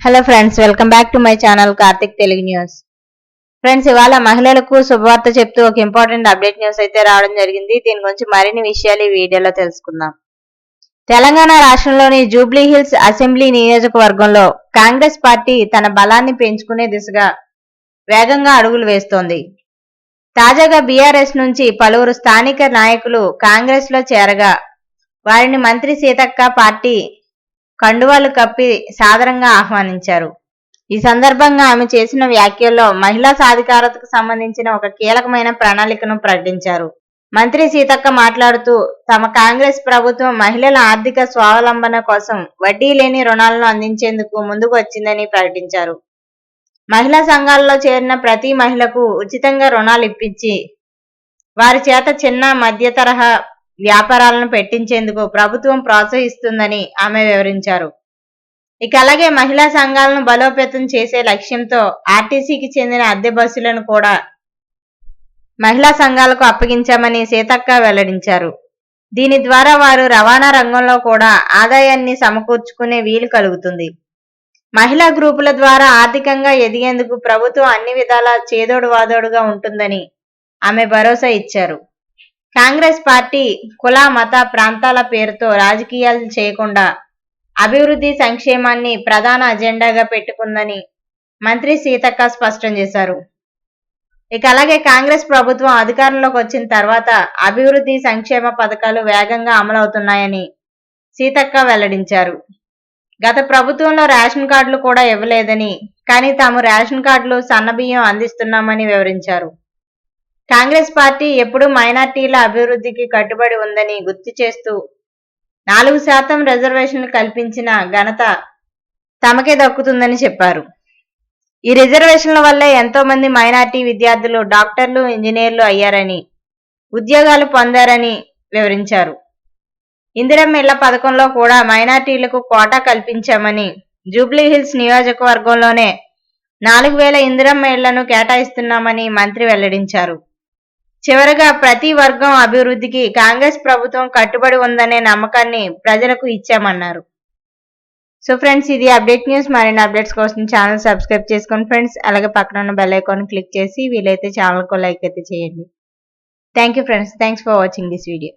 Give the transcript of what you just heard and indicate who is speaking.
Speaker 1: Hello friends welcome back to my channel Karthik Telugu news friends ఇవాళ మహిళలకు శుభవార్త చెప్తూ ఒక ఇంపార్టెంట్ అప్డేట్ న్యూస్ అయితే రావడం జరిగింది. దీని గురించి మరిన్ని విషయాలు ఈ వీడియోలో తెలుసుకుందాం. తెలంగాణ రాష్ట్రంలోని జూబ్లీ హిల్స్ అసెంబ్లీ నియోజకవర్గంలో కాంగ్రెస్ పార్టీ తన బలాన్ని పెంచుకునే దిశగా వేగంగా అడుగులు వేస్తోంది. తాజాగా బీఆర్ఎస్ నుంచి పలువురు స్థానిక నాయకులు కాంగ్రెస్లో చేరగా వారిని మంత్రి సీతక్క పార్టీ కండువాలు కప్పి సాదరంగా ఆహ్వానించారు. ఈ సందర్భంగా ఆమె చేసిన వ్యాఖ్యల్లో మహిళా సాధికారతకు సంబంధించిన ఒక కీలకమైన ప్రణాళికను ప్రకటించారు. మంత్రి సీతక్క మాట్లాడుతూ తమ కాంగ్రెస్ ప్రభుత్వం మహిళల ఆర్థిక స్వావలంబన కోసం వడ్డీ లేని రుణాలను అందించేందుకు ముందుకు వచ్చిందని ప్రకటించారు. మహిళా సంఘాల్లో చేరిన ప్రతి మహిళకు ఉచితంగా రుణాలు ఇప్పించి వారి చేత చిన్న మధ్య తరహా వ్యాపారాలను పెట్టించేందుకు ప్రభుత్వం ప్రోత్సహిస్తుందని ఆమె వివరించారు. ఇక అలాగే మహిళా సంఘాలను బలోపేతం చేసే లక్ష్యంతో ఆర్టీసీకి చెందిన అద్దె బస్సులను కూడా మహిళా సంఘాలకు అప్పగించామని సీతక్క వెల్లడించారు. దీని ద్వారా వారు రవాణా రంగంలో కూడా ఆదాయాన్ని సమకూర్చుకునే వీలు కలుగుతుంది. మహిళా గ్రూపుల ద్వారా ఆర్థికంగా ఎదిగేందుకు ప్రభుత్వం అన్ని విధాలా చేదోడు వాదోడుగా ఉంటుందని ఆమె భరోసా ఇచ్చారు. కాంగ్రెస్ పార్టీ కుల మత ప్రాంతాల పేరుతో రాజకీయాలు చేయకుండా అభివృద్ధి సంక్షేమాన్ని ప్రధాన అజెండాగా పెట్టుకుందని మంత్రి సీతక్క స్పష్టం చేశారు. ఇక అలాగే కాంగ్రెస్ ప్రభుత్వం అధికారంలోకి వచ్చిన తర్వాత అభివృద్ధి సంక్షేమ పథకాలు వేగంగా అమలవుతున్నాయని సీతక్క వెల్లడించారు. గత ప్రభుత్వంలో రేషన్ కార్డులు కూడా ఇవ్వలేదని కానీ తాము రేషన్ కార్డులు సన్నబియ్యం అందిస్తున్నామని వివరించారు. కాంగ్రెస్ పార్టీ ఎప్పుడూ మైనార్టీల అభివృద్ధికి కట్టుబడి ఉందని గుర్తు చేస్తూ నాలుగు శాతం రిజర్వేషన్లు కల్పించిన ఘనత తమకే దక్కుతుందని చెప్పారు. ఈ రిజర్వేషన్ల వల్ల ఎంతో మంది మైనార్టీ విద్యార్థులు డాక్టర్లు ఇంజనీర్లు అయ్యారని ఉద్యోగాలు పొందారని వివరించారు. ఇందిరమ్మ ఇళ్ళ పథకంలో కూడా మైనార్టీలకు కోటా కల్పించామని జూబ్లీ హిల్స్ నియోజకవర్గంలోనే నాలుగు వేల ఇందిరమ్మ ఇళ్ళను కేటాయిస్తున్నామని మంత్రి వెల్లడించారు. చివరగా ప్రతి వర్గం అభివృద్ధికి కాంగ్రెస్ ప్రభుత్వం కట్టుబడి ఉందనే నమ్మకాన్ని ప్రజలకు ఇచ్చామన్నారు. సో ఫ్రెండ్స్ ఇది అప్డేట్ న్యూస్. మరిన్ని అప్డేట్స్ కోసం ఛానల్ సబ్స్క్రైబ్ చేసుకోండి ఫ్రెండ్స్. అలాగే పక్కన ఉన్న బెల్ ఐకాన్ క్లిక్ చేసి వీలైతే ఛానల్కు లైక్ అయితే చేయండి. Thank you friends. Thanks for watching this video.